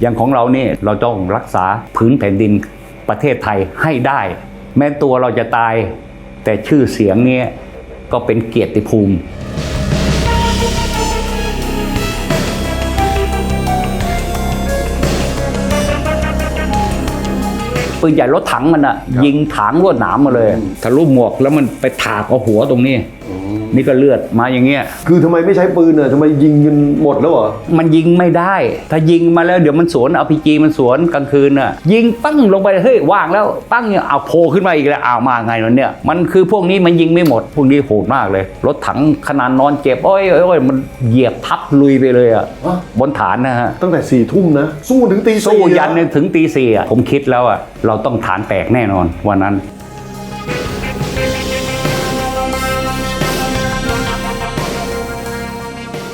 อย่างของเรานี่เราต้องรักษาพื้นแผ่นดินประเทศไทยให้ได้ แม้ตัวเราจะตาย แต่ชื่อเสียงเนี้ก็เป็นเกียรติภูมิปืนใหญ่รถถังมันอะยิงถางลวดหนามมาเลยทะลุหมวกแล้วมันไปถากเอาหัวตรงนี้ นี่ก็เลือดมาอย่างเงี้ย คือทำไมไม่ใช้ปืนอะทำไมยิงกันหมดแล้วเหรอ มันยิงไม่ได้ ถ้ายิงมาแล้วเดี๋ยวมันสวนเอาพีจีมันสวนกลางคืนน่ะ ยิงปั้งลงไปเฮ้ยว่างแล้วปั้งเนี่ยเอาโผล่ขึ้นมาอีกแล้วอ้าวมาไงมันเนี่ยมันคือพวกนี้มันยิงไม่หมด พวกนี้โหดมากเลย รถถังขนาดนอนเจ็บโอ้ยโอ้ยโอ้ยมันเหยียบทับลุยไปเลยอะฮะ บนฐานนะฮะ ตั้งแต่สี่ทุ่มนะ สู้ถึงตีสู้สี่ยันถึงตีสี่อะผมคิดแล้วอะเราต้องฐานแตกแน่นอนวันนั้น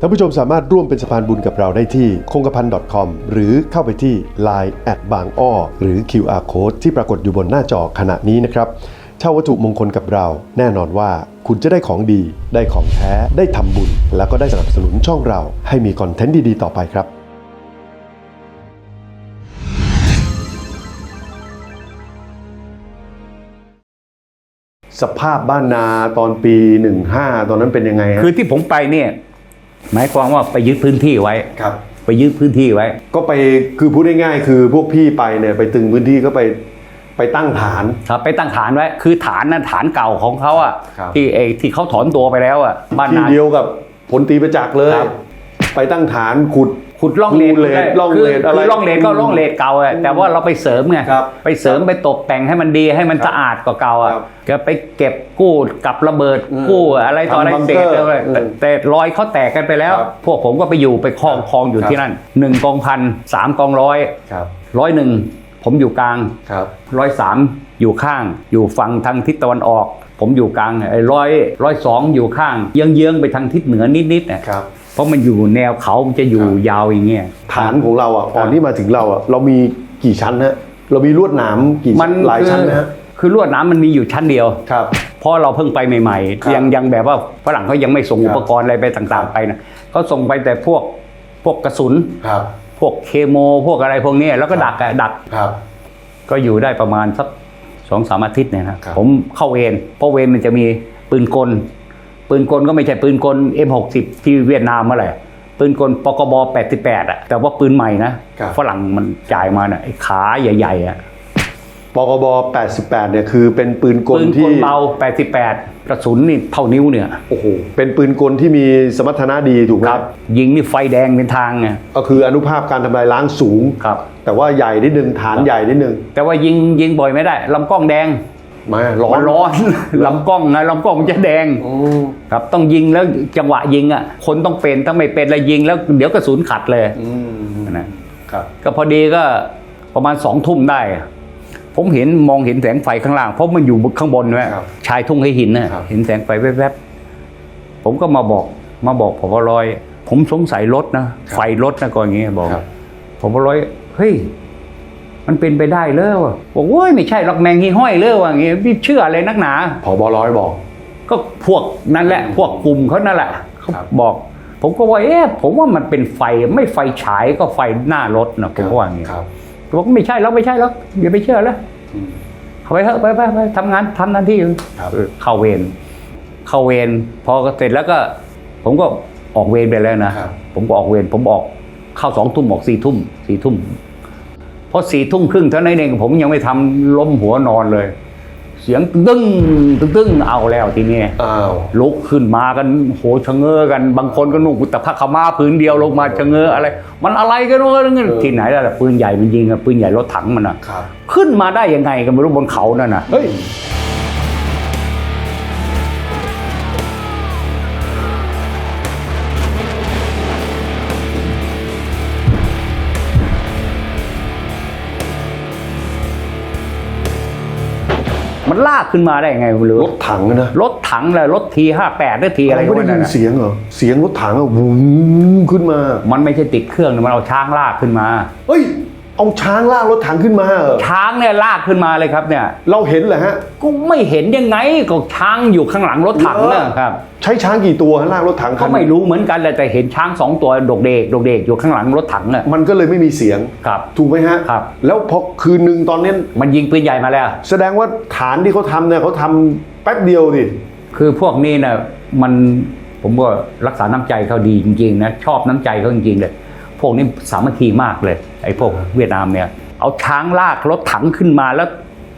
ท่านผู้ชมสามารถร่วมเป็นสะพานบุญกับเราได้ที่คงกระพัน .com หรือเข้าไปที่ Line แอดบางอ้อหรือ QR Code ที่ปรากฏอยู่บนหน้าจอขณะนี้นะครับเช่าวัตถุมงคลกับเรา แน่นอนว่าคุณจะได้ของดี ได้ของแท้ ได้ทำบุญ แล้วก็ได้สนับสนุนช่องเรา ให้มีคอนเทนต์ดีๆ ต่อไปครับสภาพบ้านนาตอนปี 15 ตอนนั้นเป็นยังไงฮะคือที่ผมไปเนี่ย หมายความว่าไปยึดพื้นที่ไว้ ครับ ไปยึดพื้นที่ไว้ ก็ไปคือพูดง่ายๆคือพวกพี่ไปเนี่ยไปตึงพื้นที่ก็ไปไปตั้งฐาน ครับไปตั้งฐานไว้ คือฐานนั้นฐานเก่าของเขาอะครับ ที่เอที่เขาถอนตัวไปแล้วอะบ้านที่นา เดียวกับผลตรีประจักษ์เลย ครับ ไปตั้งฐานขุด ขุดร่องเลนรูเลนร่องคือเลนอะไรคือร่องเลนก็ร่องเลนเก่าอะแต่ว่าเราไปเสริมไงครับไปเสริมไปตกแต่งให้มันดีให้มันสะอาดกว่าเก่าอะครับก็ไปเก็บกู้กับระเบิดอืมกู้อะไรต่ออะไรทำบังเศเกอษร์อะไรอืมแต่แต่รอยเขาแตกกันไปแล้วครับพวกผมก็ไปอยู่ไปคลองคลองอยู่ครับที่นั่นหนึ่งกองพันสามกองร้อยครับร้อยหนึ่งผมอยู่กลางครับร้อยสามอยู่ข้าง อยู่ฝั่งทางทิศตะวันออก ผมอยู่กลางไอ้ร้อยร้อยสองอยู่ข้าง เยื้องๆไปทางทิศเหนือนิดๆนะครับเพ ราะมันอยู่แนวเขามันจะอยู่ครับยาวอย่างเงี้ยฐานของเราอะก่อนที่มาถึงเราอะเรามีกี่ชั้นฮะเรามีลวดหนามกี่มันหลายคือชั้นนะฮะคือลวดหน้ำมันมีอยู่ชั้นเดียวครับเพราะเราเพิ่งไปใหม่ครับๆยังยังแบบว่าฝรั่งเขายังไม่ส่งครับอุปกรณ์อะไรไปต่างๆไปนะเขาส่งไปแต่พวกพวกกระสุนครับ พวกเคโมพวกอะไรพวกเนี้ยแล้วก็ดักอะดักครับ ก็อยู่ได้ประมาณสักสองสามอาทิตย์เนี่ยนะครับครับผมเข้าเวรเพราะเวรมันจะมีปืนกล ปืนกลก็ไม่ใช่ปืนกล M60 ที่เวียดนามเมื่อไหร่ปืนกลปกบ 88อะแต่ว่าปืนใหม่นะครับฝรั่งมันจ่ายมาน่ะไอ้ขาใหญ่ ๆอะปกบ 88 เนี่ยคือเป็นปืนกลปืนกที่ลเบา 88 กระสุนนี่เท่านิ้วเนี่ย โอ้โห เป็นปืนกลที่มีสมรรถนะดีถูกไหมครับ ยิงนี่ไฟแดงเป็นทางไง ก็คืออนุภาพการทำลายล้างสูง ครับ แต่ว่าใหญ่นิดนึงฐานใหญ่นิดนึง แต่ว่ายิงยิงบ่อยไม่ได้ลำกล้องแดง มาร้อมันนร้อน ลำกล้องนะลำกล้องมันจะแดงอืมครับ ต้องยิงแล้วจังหวะยิงอะ คนต้องเป็นถ้าไม่เป็นแล้วยิงแล้วเดี๋ยวกระสุนขัดเลยอืมนะครับ ก็พอดีก็ประมาณสองทุ่มได้อะผมเห็นมองเห็นแสงไฟข้างล่าง เพราะมันอยู่ข้างบนใช่ไหมครับชายทุ่งให้หินนะครับ เห็นแสงไฟแวบๆผมก็มาบอกมาบอกผบรอย ผมสงสัยรถนะไฟรถนะก่อนอย่างเงี้ยบอก ครับผบรอยเฮ้ย มันเป็นไปได้เลยวะบอกโอ้ยไม่ใช่หรอกแมงฮีห้อยเลยวะอย่างเงี้ยพี่เชื่ออะไรนักหนาผบร้อยบอก ก็พวกนั้นแหละ พวกกลุ่มเขานั่นแหละเขาครับบอก ผมก็ว่าเอ๊ะผมว่ามันเป็นไฟไม่ไฟฉายก็ไฟหน้ารถนะผมก็ว่าอย่างนี้ครับบอกไม่ใช่แล้วไม่ใช่แล้วอย่าไปเชื่อแล้วอืมเขาไปเถอะไปไปไปทำงานทำหน้าที่ครับเออเข้าเวรเข้าเวรพอเสร็จแล้วก็ ผมก็ออกเวรไปแล้วนะครับผมก็ออกเวรผมออกเข้าสองทุ่มออกสี่ทุ่มสี่ทุ่ม พอสี่ทุ่มครึ่งเท่านั้นเองผมยังไม่ทำล้มหัวนอนเลย เสียงตึ้งตึ้งตึ้งเอาแล้วทีนี้อ้าวลุกขึ้นมากันโหชะเง้อกัน บางคนก็นุ่งกุตผ้าขาวม้าพื้นเดียวลงมาชะเง้ออะไร มันอะไรกันวะนั่นที่ไหนล่ะปืนใหญ่มันยิงอะปืนใหญ่รถถังมันอะครับขึ้นมาได้ยังไงกันไม่รู้บนเขานั่นน่ะเฮ้ย มันมันลากขึ้นมาได้ยังไงไม่รู้รถถังนะรถถังเลยรถทีห้าแปดหรือทีอะไรเราก็ไม่ได้ไม่ยินรู้เสียงเหรอเสียงรถถังอะวุ้งขึ้นมา มันไม่ใช่ติดเครื่องนะมันเอาช้างลากขึ้นมาเฮ้ย เอาช้างลากรถถังขึ้นมาเหรอช้างเนี่ยลากขึ้นมาเลยครับเนี่ยเราเห็นเหรอฮะ ก็ไม่เห็นยังไงก็ช้างอยู่ข้างหลังรถถังเหรอนะครับใช้ช้างกี่ตัวฮะลากรถถังคัก็นไม่รู้เหมือนกันเลยแต่เห็นช้างสองตัวโดกเดกโดกเดกอยู่ข้างหลังรถถังน่ะมันก็เลยไม่มีเสียงครับถูกไหมฮะครับแล้วพอคืนหนึ่งตอนนี้มันยิงปืนใหญ่มาแล้ว แสดงว่าฐานที่เขาทำเนี่ยเขาทำแป๊บเดียวดิคือพวกนี้นะมันผมว่ารักษาน้ำใจเขาดีจริงๆนะชอบน้ำใจเขาจริงๆเลย พวกนี้สามัคคีมากเลย ไอ้พวกเวียดนามเนี่ยเอาช้างลากรถถังขึ้นมาแล้ว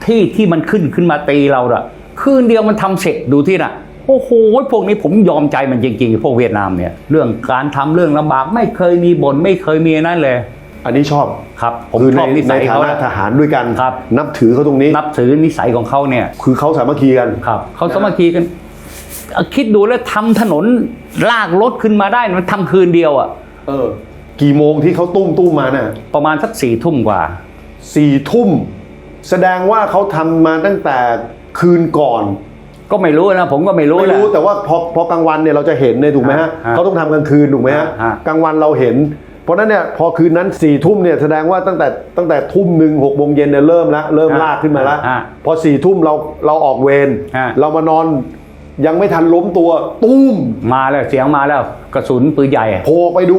ที่ที่มันขึ้นขึ้นมาตีเราอะคืนเดียวมันทำเสร็จดูที่น่ะโอ้โหพวกนี้ผมยอมใจมันจริงๆพวกเวียดนามเนี่ยเรื่องการทำเรื่องลำบากไม่เคยมีบ่นไม่เคยมีนั่นเลย อันนี้ชอบครับ ผมคือชในอบนิในสัยฐาเขานะนะทหารด้วยกันครับ นับถือเขาตรงนี้ นับถือนิสัยของเขาเนี่ย คือเขาสามัคคีกันครับเขาสามัคคีกันเอาคิดดูแล้วทำถนนลากรถขึ้นมาได้มันทำคืนเดียวอะเออ กี่โมงที่เขาตุ้มตุ้มมาน่ะประมาณสักสี่ทุ่มกว่าสี่ทุ่ม แสดงว่าเขาทำมาตั้งแต่คืนก่อน ก็ไม่รู้นะผมก็ไม่รู้ไม่แหละ รู้แต่ว่าพอพอกลางวันเนี่ยเราจะเห็นเนี่ยถูกไหมฮะฮะเขาต้องทำกลางคืนถูกไหมฮะฮะ กลางวันเราเห็น เพราะฉะนั้นเนี่ยพอคืนนั้นสี่ทุ่มเนี่ยแสดงว่าตั้งแต่ตั้งแต่ทุ่มหนึ่งหกโมงเย็นเนี่ยเริ่มแล้วเริ่มลากขึ้นมาแล้วฮะพอสี่ทุ่มเราเราออกเวรฮะ เรามานอนยังไม่ทันล้มตัวตุ้มมาแล้วเสียงมาแล้ว กระสุนปืนใหญ่ โผล่ไปดู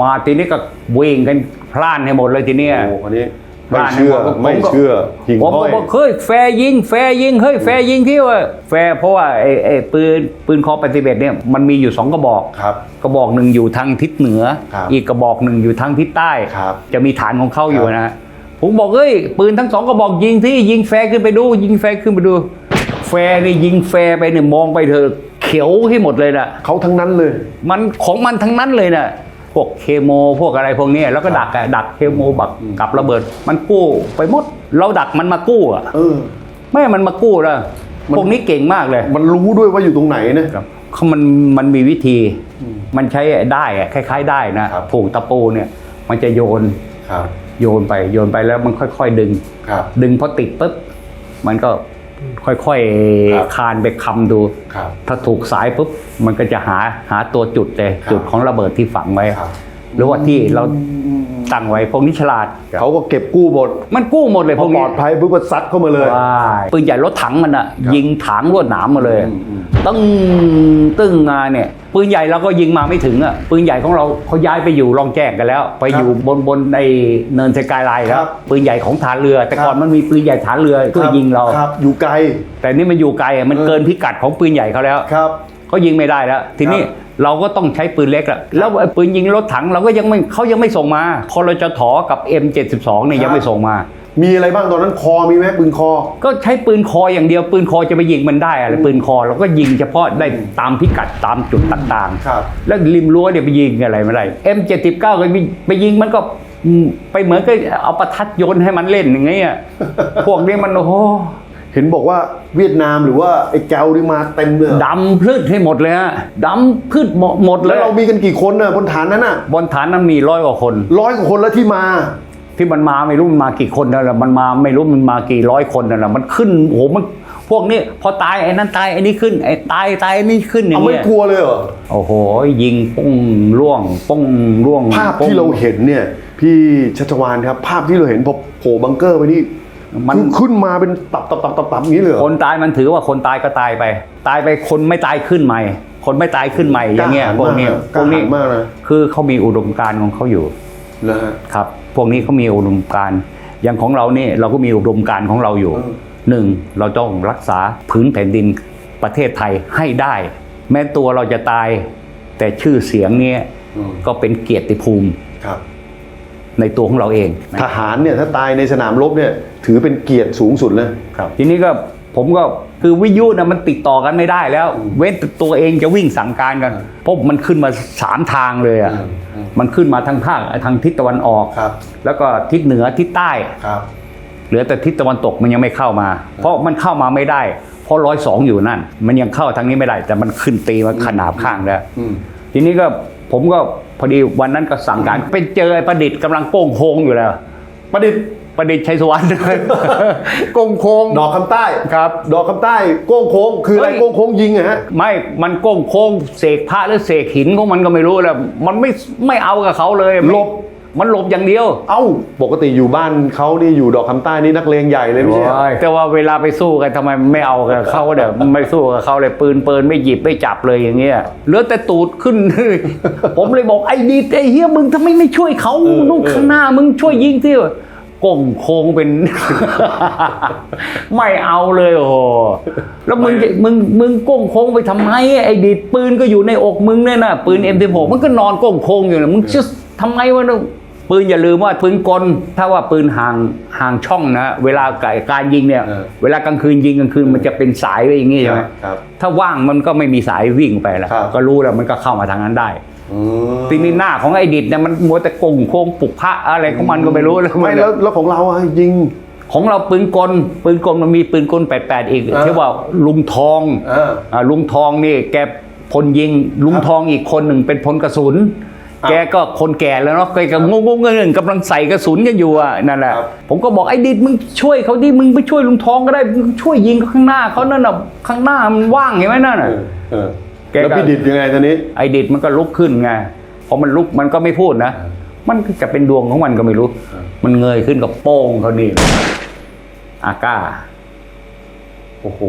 มาทีนี้ก็วิ่งกันพล่านให้หมดเลยทีเนี้ยโอ้คนนี้ไม่บ้านเชื่อผมก็ไม่เชื่อหิ่งผมห้ก็อยบอกเฮ้ยแฟร์ยิง แฟร์ยิงเฮ้ยแฟร์ยิงที่ว่าแฟร์เพราะว่าไอ้ไอ้ปืนปืนคอปฏิเบตเนี่ยมันมีอยู่สองกระบอก ครับ กระบอกหนึ่งอยู่ทางทิศเหนือ ครับอีกกระบอกหนึ่งอยู่ทางทิศใต้ ครับจะมีฐานของเขาอยู่ครับนะ ผมบอกเอ้ยปืนทั้งสองกระบอกยิงที่ยิงแฟร์ขึ้นไปดู ยิงแฟร์ขึ้นไปดู แฟร์นี่ยิงแฟร์ไปเนี่ยมองไปเถอะเขียวให้หมดเลยนะเขาทั้งนั้นเลย มันของมันทั้งนั้นเลยนะพ วกเคโมพวกอะไรพวกเนี้ยแล้วก็ดักอะดักเคโมบักกับระเบิด มันกู้ไปหมด เราดักมันมากู้อะเออไม่ให้มันมากู้แล้วมันพวกนี้เก่งมากเลย มันรู้ด้วยว่าอยู่ตรงไหนนะเขามันมันมีวิธี มันใช้ได้อะคล้าย ๆ ได้นะครับผูกตะปูเนี่ย มันจะโยนครับโยนไปโยนไปแล้วมันค่อย ๆ ดึงครับดึงพอติดปุ๊บมันก็ ค่อยครับ ๆคานไปคำดู ครับ ถ้าถูกสายปุ๊บมันก็จะหาหาตัวจุดเลยครับจุดของระเบิดที่ฝังไว้ ครับ หรือว่าที่เรา ตั้งไว้พวกนี้ฉลาด เขาก็เก็บกู้หมดมันกู้หมดเลยพพอวกปลนี้ อดภัยปุ๊บก็ซัดเข้ามาเลยว้ายปืนใหญ่รถถังมันอะครับยิงถางลวดหนามมาเลย อืมอืม ตึ้งตึ้งมาเนี่ยปืนใหญ่เราก็ยิงมาไม่ถึงอะปืนใหญ่ของเราเขาย้ายไปอยู่รองแจ้งกันแล้ว ไปอยู่บนบนในเนินสกายไลน์แล้ครัวบปืนใหญ่ของฐานเรือ แต่ครับก่อนมันมีปืนใหญ่ฐานเรือช่วยยิงเรา ครับอยู่ไกล แต่นี่มันอยู่ไกลอะมันเออ เกินพิกัดของปืนใหญ่เขาแล้ว ครับ เขายิงไม่ได้แล้ว ทีนี้ครับเราก็ต้องใช้ปืนเล็กละแล้วไอ้ปืนยิงรถถังเราก็ยังไม่เขายังไม่ส่งมาคอรจถกับ M72 เนี่ยยังไม่ส่งมา มีอะไรบ้างตอนนั้นคอมีไหมปืนคอ ก็ใช้ปืนคออย่างเดียวปืนคอจะไปยิงมันได้อะไรปืนคอเราก็ยิงเฉพาะได้ตามพิกัดตามจุดต่างครับๆแล้วริมรั้วเนี่ยไปยิงอะไรไม่ได้ M79 ก็ไปไปยิงมันก็อืมไปเหมือนกับเอาประทัดโยนให้มันเล่นอย่างเงี้ยพวกนี้มันโอ้โห เห็นบอกว่าเวียดนามหรือว่าไอ้แกวนี่มาเต็มเลยเหรอดำพืชให้หมดเลยฮะดำพืชหมดหมดเลแล้ยวเรามีกันกี่คนน่ะบนฐานนั้นน่ะบนฐานนั้นมีร้อยกว่าคน ร้อยกว่าคนแล้วที่มา ที่มันมาไม่รู้มันมากี่คนนั่นแหละมันมาไม่รู้มันมากี่ร้อยคนนั่นแหละมันขึ้นโอ้โหมันพวกนี้พอตายไอ้นั่นตายไอ้นี่ขึ้นไอ้ตายตายไอ้นี่ขึ้นอย่าเอางไม่เงี้ยกลัวเลยเหรอ โอ้โหยิงปุ้งร่วงปุ้งร่วงภาพปุ้ง ที่เราเห็นเนี่ย พี่ชัชวานครับ ภาพที่เราเห็นพอโผล่บังเกอร์ไปนี่ มันคือขึ้นมาเป็นตับตับตับตับตับอย่างนี้เลยเหรอคนตายมันถือว่าคนตายก็ตายไป ตายไปคนไม่ตายขึ้นใหม่ คนไม่ตายขึ้นใหม่อย่างเงี้ยพวกนี้พกล้าวกนี้หาญมากนะคือเขามีอุดมการณ์ของเขาอยู่นะฮะครับ พวกนี้เขามีอุดมการณ์อย่างของเรานี่เราก็มีอุดมการณ์ของเราอยู่เออหนึ่งเราต้องรักษาพื้นแผ่นดินประเทศไทยให้ได้ แม้ตัวเราจะตาย แต่ชื่อเสียงเนี้ยอืมก็เป็นเกียรติภูมิครับ ในตัวของเราเองนะทหารเนี่ยถ้าตายในสนามรบเนี่ยถือเป็นเกียรติสูงสุดเลยครับทีนี้ก็ผมก็คือวิทยุนะมันติดต่อกันไม่ได้แล้ว เว้นแต่ตัวเองจะวิ่งสั่งการกันเพราะมันขึ้นมาสามทางเลยอะอืมอืมมันขึ้นมาทางภาคทางทิศตะวันออกครับ แล้วก็ทิศเหนือทิศใต้ครับเหลือแต่ทิศตะวันตกมันยังไม่เข้ามา เพราะมันเข้ามาไม่ได้ เพราะร้อยสองอยู่นั่น มันยังเข้าทางนี้ไม่ได้ แต่มันขึ้นตีมาขนาบข้างแล้วอืมทีนี้ก็ ผมก็พอดีวันนั้นก็สั่งการไปเจอไอ้ประดิษฐ์กำลังโป้งโฮงอยู่แล้ว ประดิษฐ์ประดิษฐ์ชัยสวรรค์กงโคงดอกคำใต้ครับ ดอกคำใต้โก้งโค้งคืออะไรเฮ้ยโก้งโค้งยิงอะฮะไม่มันโก้งโค้งเสกพระหรือเสกหินของมันก็ไม่รู้แหละมันไม่ไม่เอากับเขาเลยไม่หลบ มันหลบอย่างเดียว เอ้า ปกติอยู่บ้านเขานี่อยู่ดอกคำใต้นี่นักเลงใหญ่เลยไม่ใช่เหรอ แต่ว่าเวลาไปสู้กันทำไมไม่เอากับเขาเดี๋ยวไม่สู้กับเขาเลยปืนปืนไม่หยิบไม่จับเลยอย่างเงี้ยเหลือแต่ตูดขึ้น ผมเลยบอกไอ้ดีไอ้เฮียมึงทำไมไม่ช่วยเขานู่นข้างหน้ามึงช่วยยิงที่ก้มโค้งเป็น ไม่เอาเลยโอ้โหแล้วมึงจะมึงมึงก้มโค้งไปทำไมไอ้ดีดปืนก็อยู่ในอกมึงเนี่ยนะปืน M16 มันก็นอนก้มโค้งอยู่นะมึงจะทำไงวะเนี่ย ปืนอย่าลืมว่าปืนกลถ้าว่าปืนห่างห่างช่องนะเวลาการยิงเนี่ย เออ เวลากลางคืนยิงกลางคืนมันจะเป็นสายไว้อย่างงี้ใช่ไหมครับ ถ้าว่างมันก็ไม่มีสายวิ่งไปแล้วครับ ก็รู้แล้วมันก็เข้ามาทางนั้นได้ อืมทีนี้หน้าของไอ้ดิดเนี่ยมันมัวแต่กงโค้งปลุกพระอะไรของมันก็ไม่รู้แล้วไม่แล้วแล้วของเราอะยิง ของเราปืนกลปืนกลมันมีปืนกล88อีกเออที่ว่าลุงทองเอออ่าลุงทองนี่แกพลยิง ลุงทองอีกคนหนึ่งเป็นพลกระสุนครับ แกก็คนแก่แล้วเนาะแกก็งงงๆเงินกำลังใส่กระสุนกันอยู่อะนั่นแหละครับผมก็บอกไอ้ดิดมึงช่วยเขาดิมึงไปช่วยลุงทองก็ได้มึงช่วยยิงข้างหน้าเขานั่นน่ะข้างหน้ามันว่างเห็นไหมนั่นเอน่ะอเออแกก็แล้วพี่ดิดยังไงตอนนี้ ไอ้ดิดมันก็ลุกขึ้นไงพอมันลุกมันก็ไม่พูดนะมันก็จะเป็นดวงของมันก็ไม่รู้ มันเงยขึ้นกับโป้งเขานี่อาก้าโอ้โห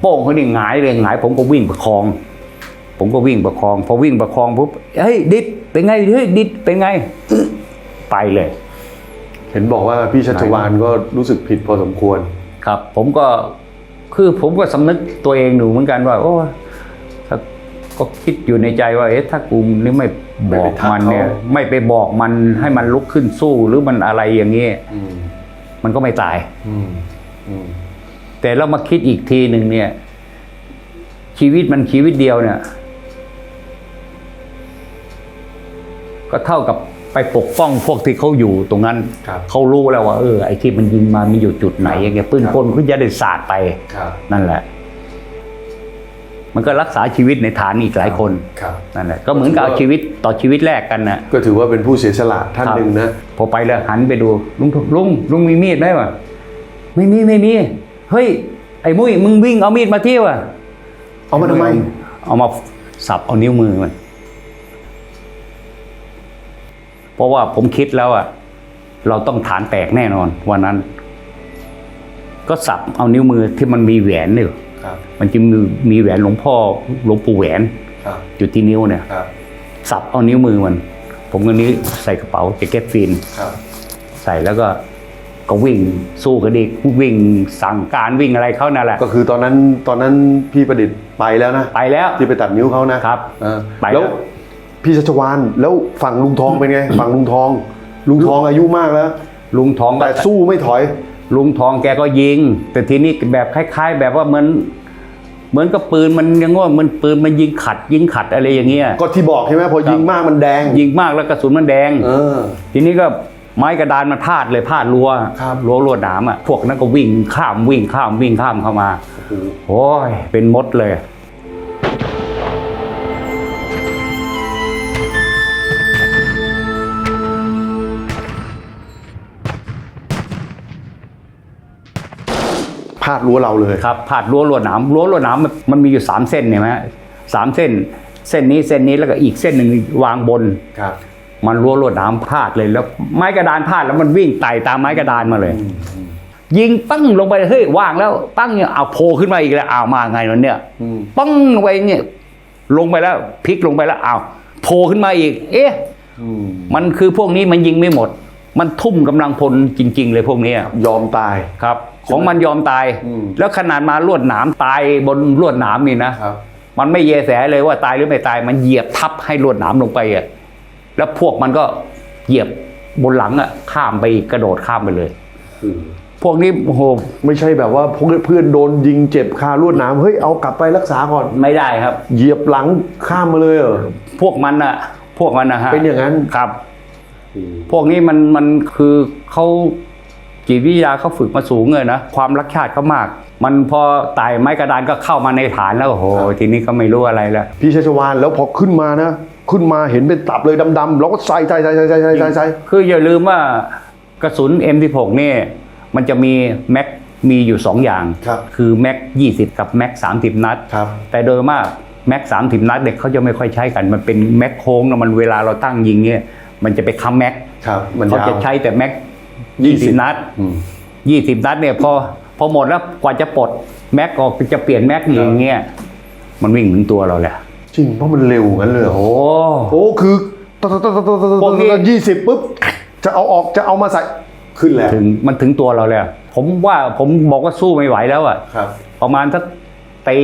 โป้งเขานี่หงายเลยหงายผมก็วิ่งประคอง ผมก็วิ่งประคอง พอวิ่งประคองปุ๊บเฮ้ยดิดเป็นไงเฮ้ยดิดเป็นไง ไปเลย เห็นบอกว่าพี่ชัชวานก็รู้สึกผิดพอสมควร ครับ ผมก็คือผมก็สำนึกตัวเองหนูเหมือนกันว่า โอ้ถ้าก็คิดอยู่ในใจว่าเอ๊ะถ้ากูนี่ไม่บอกมันเนี่ย ไม่ไปบอกมันให้มันลุกขึ้นสู้หรือมันอะไรอย่างนี้อืมมันก็ไม่ตายอืมอืมแต่เรามาคิดอีกทีหนึ่งเนี่ย ชีวิตมันชีวิตเดียวเนี่ย ก็เท่ากับไปปกป้องพวกที่เขาอยู่ตรงนั้นครับเขารู้แล้วว่าเออไอ้ที่มันยิงมามันอยู่จุดไหนอย่างเงี้ยปืนกลเขาจะได้สาดไปครับนั่นแหละ มันก็รักษาชีวิตในฐานอีกหลายคนครับนั่นแหละก็เหมือนกับเอาชีวิตต่อชีวิตแรกกันนะก็ถือว่าเป็นผู้เสียสละท่านหนึ่งนะพอไปแล้วหันไปดูลุงลุงลุงมีมีดไหมวะไม่มีไม่มีเฮ้ยไอ้มุ้ยมึงวิ่งเอามีดมาเที่ยวอะเอามาทำไม เอามาสับเอานิ้วมือมัน ราะว่าผมคิดแล้วอะเราต้องฐานแตกแน่นอนวันนั้น ก็สับเอานิ้วมือที่มันมีแหวนเนี่ยครับมันจะมีมีแหวนหลวงพ่อหลวงปู่แหวนครับอยู่ที่นิ้วเนี่ยครับสับเอานิ้วมือมัน ผมก็นี้วใส่กระเป๋าแจ็คเก็ตฟินครับใส่แล้วก็ก็วิ่งสู้กันอีกวิ่งสั่งการวิ่งอะไรเขานั่นแหละก็คือตอนนั้นตอนนั้นพี่ประดิษฐ์ไปแล้วนะไปแล้วที่ไปตัดนิ้วเขานะครับเออไปแล้วแล้ว พี่ชัชวานแล้วฝั่งลุงทองเป็นไง ฝั่งลุงทอง ลุงทองอายุมากแล้ว ลุงทองก็แต่สู้ไม่ถอย ลุงทองแกก็ยิง แต่ทีนี้แบบคล้าย ๆ แบบว่าเหมือนเหมือนกับปืนมันยังว่ามันปืนมันยิงขัด ยิงขัดอะไรอย่างเงี้ยก็ที่บอกใช่ไหมพอยิงมากมันแดง ยิงมากแล้วกระสุนมันแดงเออทีนี้ก็ไม้กระดานมันพาดเลยพาดรั้วครับรั้วลวดหนามอะพวกนั้นก็วิ่งข้ามวิ่งข้ามวิ่งข้ามเข้ามาโอ้โหโอ้ยเป็นมดเลยาดรั้วเราเลยครับผ่านรั้วลวดหนามรั้วลวดหนามมันมันมีอยู่สามเส้นเห็นไหมฮะสามเส้น เส้นนี้เส้นนี้แล้วก็อีกเส้นหนึ่งวางบน ครับ มันรั้วลวดหนามพาดเลยแล้ว ไม้กระดานพาดแล้วมันวิ่งไต่ตามไม้กระดานมาเลย ยิงปั้งลงไปเฮ้ยว่างแล้วปั้งเนี่ยเอาโผล่ขึ้นมาอีกแล้วอ้าวมาไงวะเนี่ยอืม ปั้งลงไปเนี่ยลงไปแล้วพลิกลงไปแล้วอ้าวโผล่ขึ้นมาอีก เอ๊ะ อืมมันคือพวกนี้มันยิงไม่หมด มันทุ่มกำลังพลจริง ๆ เลยพวกเนี้ยยอมตาย ครับ ของมันยอมตายอืมแล้วขนาดมาลวดหนามตายบนลวดหนามนี่นะครับมันไม่เยแสเลยว่าตายหรือไม่ตาย มันเหยียบทับให้ลวดหนามลงไปอะแล้วพวกมันก็เหยียบบนหลังอะข้ามไปอีกกระโดดข้ามไปเลยพวกนี้โอ้โหไม่ใช่แบบว่าเพื่อนโดนยิงเจ็บคาลวดหน้ำเฮ้ยเอากลับไปรักษาก่อนไม่ได้ครับ เหยียบหลังข้ามมาเลยเหรอพวกมันอะ พวกมันนะฮะเป็นอย่างนั้นครับ พวกนี้มันมันคือเขา จิตวิทยาเขาฝึกมาสูงเลยนะ ความรักชาติเขามาก มันพอตายไม้กระดานก็เข้ามาในฐานแล้วโอ้โหทีนี้ก็ไม่รู้อะไรแล้ว พี่ชัชวานแล้วพอขึ้นมานะ ขึ้นมาเห็นเป็นตับเลยดำๆเราก็ใส่ใส่ใส่ใส่ใส่ใส่ใส่คืออย่าลืมว่ากระสุน M16 นี่มันจะมีแม็กมีอยู่ 2 อย่างคคือแม็ก20 กับแม็ก30 นัด แต่โดยมากแม็ก30 นัดเด็กเขาจะไม่ค่อยใช้กัน มันเป็นแม็กโค้งนะมันเวลาเราตั้งยิงเนี่ยมันจะไปค้ำแม็กเขาจะใช้แต่แม็ก ยี่สิบ20นัดอืม20นัดเนี่ยพอพอหมดแล้วกว่าจะปลดแม็กออกจะเปลี่ยนแม็กอย่างเงี้ยมันวิ่งถึงตัวเราแหละจริงเพราะมันเร็วงั้นเลยเหรอโอ้โอ้คือตตตตตตพวกนี้ยี่สิบปุ๊บจะเอาออกจะเอามาใส่ขึ้นแล้วถึงมันถึงตัวเราแล้วผมว่าผมบอกว่าสู้ไม่ไหวแล้วอะครับ ประมาณสักตี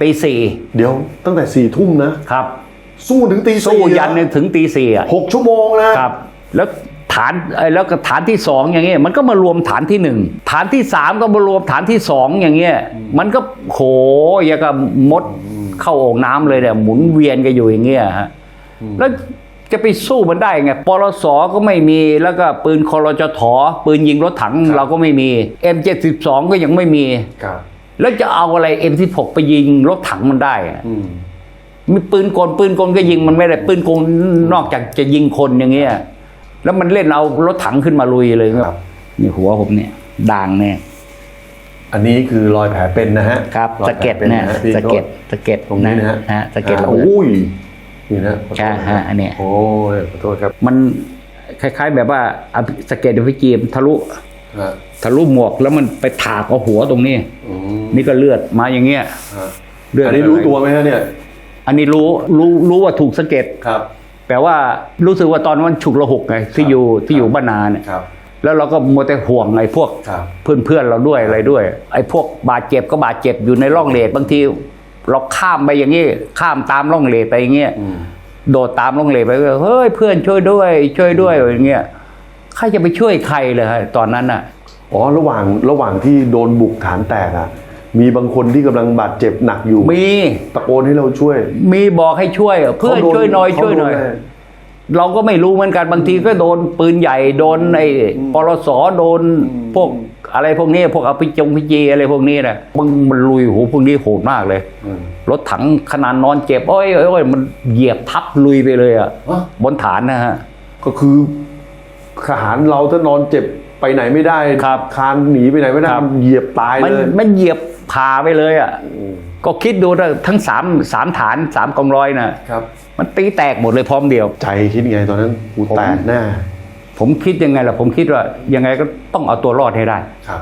ตีสี่เดี๋ยวตั้งแต่สี่ทุ่มนะครับ สู้ถึงตีสู้สี่ยันเนี่ยถึงตีสี่อะหกชั่วโมงนะครับ แล้ว ฐานเอ้ยแล้วก็ฐานที่สองอย่างเงี้ยมันก็มารวมฐานที่หนึ่งฐานที่สามก็มารวมฐานที่สองอย่างเงี้ยมันก็โหอย่างกับมดเข้าโอ่งน้ำเลยเนี่ยหมุนเวียนกันอยู่อย่างเงี้ยฮะแล้วจะไปสู้มันได้ไงปลสก็ไม่มี แล้วก็ปืนคอรจถปืนยิงรถถังเราก็ไม่มี M72 ก็ยังไม่มีครับแล้วจะเอาอะไร M16 ไปยิงรถถังมันได้อะอืมมีปืนกลปืนกลก็ยิงมันไม่ได้ ปืนกลนอกจากจะยิงคนอย่างเงี้ย แล้วมันเล่นเอารถถังขึ้นมาลุยเลยครับนี่หัวผมเนี่ยด่างเนี่ยอันนี้คือรอยแผลเป็นนะฮะครับอยสะแผลเก็ดป็เนี่ยฮพี่สะเก็ดสะเก็ดตรงนี้นะฮะฮะสะเก็ดอ่าเราโอ้ยนี่นะขอโทษใช่ฮะอันเนี้ยโอ้ยขอโทษครับ มันคล้าย ๆ แบบว่าอะสะเก็ดพิจีมทะลุฮะทะลุหมวกแล้วมันไปถากเอาหัวตรงนี้อืมนี่ก็เลือดมาอย่างเงี้ยฮะเลือดอันนี้รู้ตัวไหมฮะเนี่ย อันนี้รู้รู้รู้ว่าถูกสะเก็ดครับ แต่ว่ารู้สึกว่าตอนนั้นมันฉุกระหุกไงที่อยู่ที่อยู่บ้านนาเนี่ยครับ แล้วเราก็มัวแต่ห่วงไอ้พวกครับ เพื่อนเพื่อนๆเราด้วยอะไรด้วย ไอ้พวกบาดเจ็บก็บาดเจ็บอยู่ในร่องเลดบางทีเราข้ามไปอย่างนี้ข้ามตามร่องเลดไปอย่างเงี้ยอืม โดดตามร่องเลดไปก็เฮ้ยเพื่อนช่วยด้วย ช่วยด้วยอย่างเงี้ยใครจะไปช่วยใครเลยฮะตอนนั้นน่ะ อ๋อระหว่างระหว่างที่โดนบุกฐานแตกอะ มีบางคนที่กำลังบาดเจ็บหนักอยู่ มี ตะโกนให้เราช่วยมีบอกให้ช่วยเพื่อนขาโดช่วยหน่อยเขาช่วยหน่อยโดะไรเราก็ไม่รู้เหมือนกันบางทีก็โดนปืนใหญ่โดนไอ้ปลสโดนพวกอะไรพวกนี้ พวกอภิจงพิจีอะไรพวกนี้นะมันมันลุยโหพวกนี้โหดมากเลยอืมรถถังขนาดนอนเจ็บโอ้ยโอ้ยโอ้ยมันเหยียบทับลุยไปเลยอะฮะ บนฐานนะฮะ ก็คือทหารเราถ้านอนเจ็บไปไหนไม่ได้ครับคานหนีไปไหนไม่ได้ครับ มันเหยียบตายมันเลย มันเหยียบ ผ่าไปเลยอะก็คิดดูนะทั้งสามสามฐานสามกองร้อยนะครับ มันตีแตกหมดเลยพร้อมเดียว ใจคิดไงตอนนั้นกูผมแตกแน่ผมคิดยังไงล่ะ ผมคิดว่ายังไงก็ต้องเอาตัวรอดให้ได้ ครับ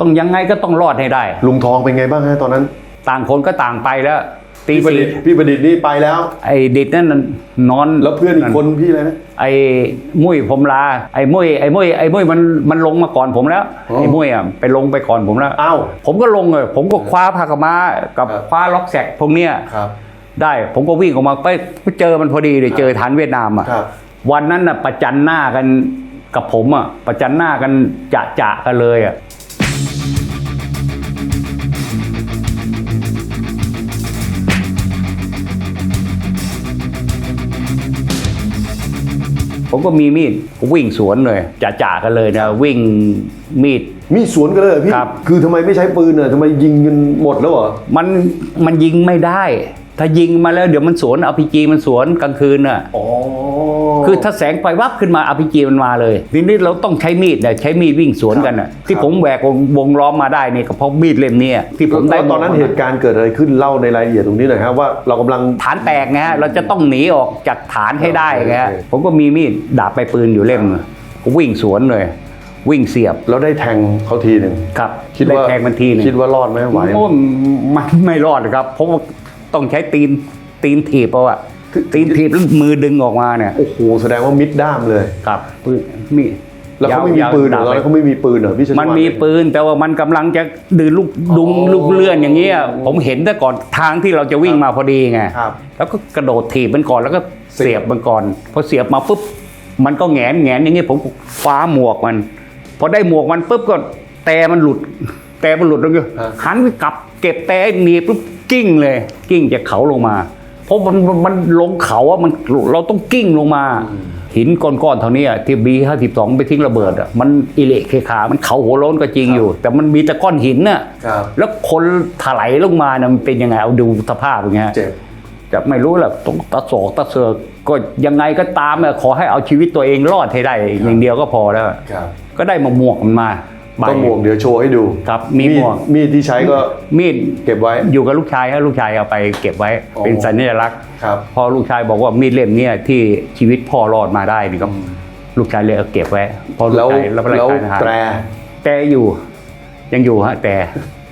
ต้องยังไงก็ต้องรอดให้ได้ ลุงทองเป็นไงบ้างฮะตอนนั้น ต่างคนก็ต่างไปแล้ว ตีพี่ประสี่ดิษฐ์พี่ประดิษฐ์นี่ไปแล้ว ไอ้ดิดนั่นน่ะนอนแล้วเพื่อนอีกคนพี่อะไรนะ ไอ้มุ้ยผมลา ไอ้มุ้ยไอ้มุ้ยไอ้มุ้ยมันมันลงมาก่อนผมแล้วอ๋อ ไอ้มุ้ยอะไปลงไปก่อนผมแล้วอ้าว ผมก็ลงเลยผมก็คว้าผ้ากำมากับครับ คว้าล็อกแสกพวกเนี้ยครับ ได้ ผมก็วิ่งออกมาไปไปเจอมันพอดีเลยเจอฐานเวียดนามอะครับ วันนั้นน่ะประจันหน้ากันกับผมอะประจันหน้ากันจะจะกันเลยอะ ผมก็มีมีดผมวิ่งสวนเลยจะจะกันเลยนะวิ่งมีด มีสวนกันเลยเหรอพี่ ครับ คือทำไมไม่ใช้ปืนเน่ะทำไมยิงกันหมดแล้วเหรอ มันมันยิงไม่ได้ ถ้ายิงมาแล้วเดี๋ยวมันสวนอ p พีมันสวนกลางคืนน่ะอ๋อคือถ้าแสงไฟวับขึ้นมาอ p พีมันมาเลยทีนี้เราต้องใช้มีดเนี่ยใช้มีดวิ่งสวนกันน่ะที่ผมแหวกวงวงล้อมมาได้นี่ก็เพราะมีดเล่มเนี้ยที่ผมได้แล้วตอนนั้นเหตุการณ์เกิดอะไรขึ้นเล่าในรายละเอียดตรงนี้หน่อยครับว่าเรากำลังฐานแตกไงฮะเราจะต้องหนีออกจากฐานให้ได้ไงฮะโอเคผมก็มีมีดดาบไปปืนอยู่เล่มผมวิ่งสวนเลยวิ่งเสียบแล้วได้แทงเขาทีหนึ่งครับ คิดได้ว่าแทงมันทีหนึงคิดว่ารอดไหมไหวโอ้มันไม่รอดครับเพราะว่า ต้องใช้ตีนตีนถีบเอาอะตีนถีบแล้วมือดึงออกมาเนี่ยโอ้โหแสดงว่ามิดด้ามเลยครับปืนมีแล้วเขาไม่มียาวปืนเหรอดาบตอนนั้นเขาไม่มีปืนเหรอพี่ชมันมีปืนแต่ว่ามันกำลังจะดืนลูกดุงอ๋อลูกเลื่อนอย่างเงี้ยผมเห็นแต่ก่อนทางที่เราจะวิ่งมาพอดีไงครับแล้วก็กระโดดถีบมันก่อนแล้วก็เสียบมันก่อนพอเสียบมาปุ๊บมันก็แหงนแหงนอย่างเงี้ยผมก็คว้าหมวกมันพอได้หมวกมันปุ๊บก็แต่มันหลุด แต่มันหลุดแล้วก็ฮะหันไปกลับเก็บแต่หนีบปุ๊บ กิ้งเลยกิ้งจากเขาลงมา เพราะมันมันมันลงเขาอะมันเราต้องกิ้งลงมา หินก้อนๆเท่านี้อะที่บีห้าสิบสองไปทิ้งระเบิดอะมันอิเละเคขา มันเขาหัวโล้นก็จริงอยู่ แต่มันมีแต่ก้อนหินน่ะครับแล้วคนถลายลงมาน่ะมันเป็นยังไงเอาดูสภาพอย่างเงี้ยเจ็บจะไม่รู้แหละตรงตะโศกตะเสือกก็ยังไงก็ตามอะขอให้เอาชีวิตตัวเองรอดให้ได้อย่างเดียวก็พอแล้วครับก็ได้มาหมวกมันมา ใบก็หมวกเดี๋ยวโชว์ให้ดูครับมีหมวกดมีดที่ใช้ก็มีดเก็บไว้ อยู่กับลูกชายให้ลูกชายเอาไปเก็บไว้อ๋อเป็นสัญลักษณ์ครับพอลูกชายบอกว่ามีดเล่มเนี้ยที่ชีวิตพ่อรอดมาได้นี่ก็ลูกชายเลยเอาเก็บไว้พอลูกแล้วชายรับราชแล้วการทหารแตรแต่อยู่ยังอยู่ฮะแต่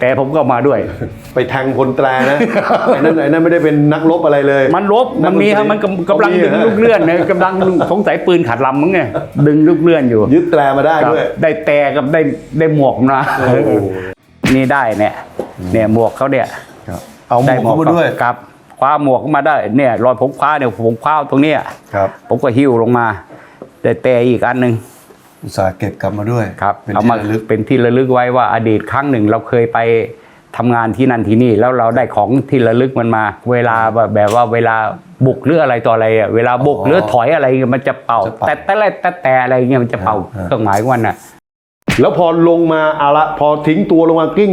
แต่ผมก็มาด้วย ไปแทงคนแตรนะ ไอ้นั่นไอ้นั่นไม่ได้เป็นนักรบอะไรเลย มันลบมันมีฮะมันกำกำลังมีดึงฮะลูกเลื่อนเนี่ยกำลังสงสัยปืนขัดลำมั้งไงดึงลูกเลื่อนอยู่ ยึดแตรมาได้ครับด้วย ได้แต่กับได้ได้หมวกมาโอ้โหนี่ได้เนี่ยเนี่ยหมวกเขาเนี่ยเอาหมวกเข้ามาด้วยครับคว้าหมวกเข้ามาได้เนี่ยรอยผมคว้าเนี่ยผมคว้าตรงเนี้ยครับผมก็หิ้วลงมาแต่แต่อีกอันหนึ่ง อุตส่าห์เก็บกลับมาด้วยครับเป็นเอาที่มาระลึกเป็นที่ระลึกไว้ว่าอดีตครั้งหนึ่งเราเคยไปทำงานที่นั่นที่นี่แล้วเราได้ของที่ระลึกมันมา เวลาแบบแบบว่าเวลาบุกหรืออะไรต่ออะไรอะเวลาบุกหรือถอยอะไรมันจะเป่าจะเป่าแต่แต่แต่แต่แต่อะไรเงี้ยมันจะเป่าฮะเครื่องหมายของมันน่ะแล้วพอลงมาเอาละพอทิ้งตัวลงมากิ้ง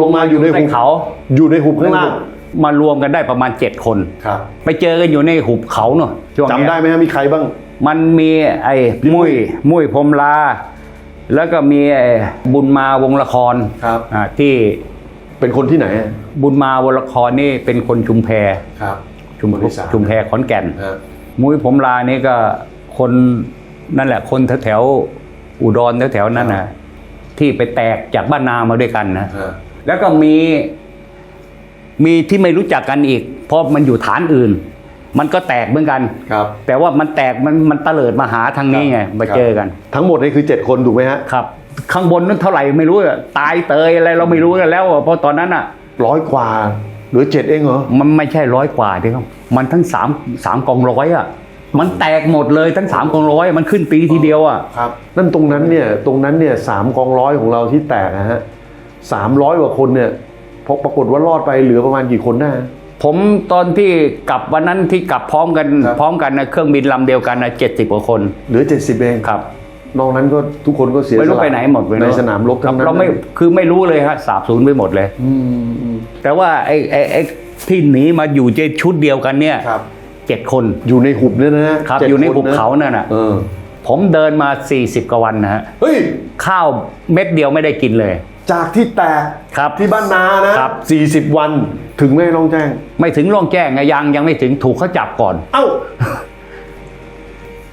ลงมาอยู่ในหุบเขา อยู่ในหุบข้างล่างมารวมกันได้ประมาณเจ็ดคนครับไปเจอกันอยู่ในหุบเขาเนอะช่วงเนี้ยจำได้ไหมฮะมีใครบ้างมันมีไอ้มุ้ยมุ้ยพรหมลา แล้วก็มีไอ้บุญมาวงละครครับ อ่าที่เป็นคนที่ไหนอะบุญมาวงละครนี่เป็นคนชุมแพครับ ชุมคนอีสาน ชุมแพขอนแก่น ฮะมุ้ยพรหมลานี่ก็คนนั่นแหละ คนแถวๆอุดรแถวๆนั้นนะที่ไปแตกจากบ้านนามาด้วยกันนะฮะแล้วก็มี มีที่ไม่รู้จักกันอีก เพราะมันอยู่ฐานอื่น มันก็แตกเหมือนกัน ครับ แต่ว่ามันแตกมันมันเตลิดมาหาทางนี้ไงมาเจอกัน ทั้งหมดนี่คือ 7 คนถูกไหมฮะครับ ข้างบนนั้นเท่าไหร่ไม่รู้อะตายเตยอะไรเราไม่รู้กันแล้วอะเพราะตอนนั้นอะร้อยกว่าเหรือเจ็ดเองเหรอมันไม่ใช่ร้อยกว่าเดียวมันทั้งสามสามกองร้อยอะมันแตกหมดเลยทั้งสามกองร้อยมันขึ้นตีทีเดียวอะครับนั่นตรงนั้นเนี่ยตรงนั้นเนี่ยสามกองร้อยของเราที่แตกนะฮะสามร้อยกว่าคนเนี่ยพอปรากฏว่ารอดไปเหลือประมาณกี่คนได้ฮะ ผมตอนที่กลับวันนั้นที่กลับพร้อมกันครับ พร้อมกันนะเครื่องบินลำเดียวกันนะเจ็ดสิบกว่าคนเหลือเจ็ดสิบเองครับ นอกนั้นก็ทุกคนก็เสียไม่รู้สละไปไหนหมดไม่ในรู้สนามรบครัทั้บงนั้นเราไม่คือไม่รู้เลยฮะสาบสูญไปหมดเลย อืมอืมแต่ว่าไอ้ไอ้ไอ้ที่หนีมาอยู่ในชุดเดียวกันเนี่ยครับ เจ็ดคนอยู่ในหุบเนี่ยนะฮะครับจ็ดอยู่ในคหุบเขานั่นน่ะเออผมเดินมา 40กว่าวันนะฮะเฮ้ยข้าวเม็ดเดียวไม่ได้กินเลย จากที่แตกครับที่บ้านนานะครับสี่สิบวันถึงไม่ร้องแจ้ง ไม่ถึงร่องแจ้งไงยังยังไม่ถึงถูกเขาจับก่อน เอ้า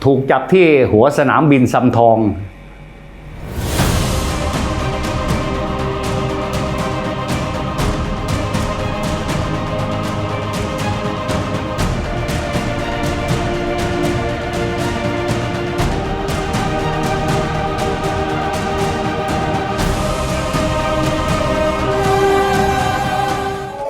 ถูกจับที่หัวสนามบินซำทอง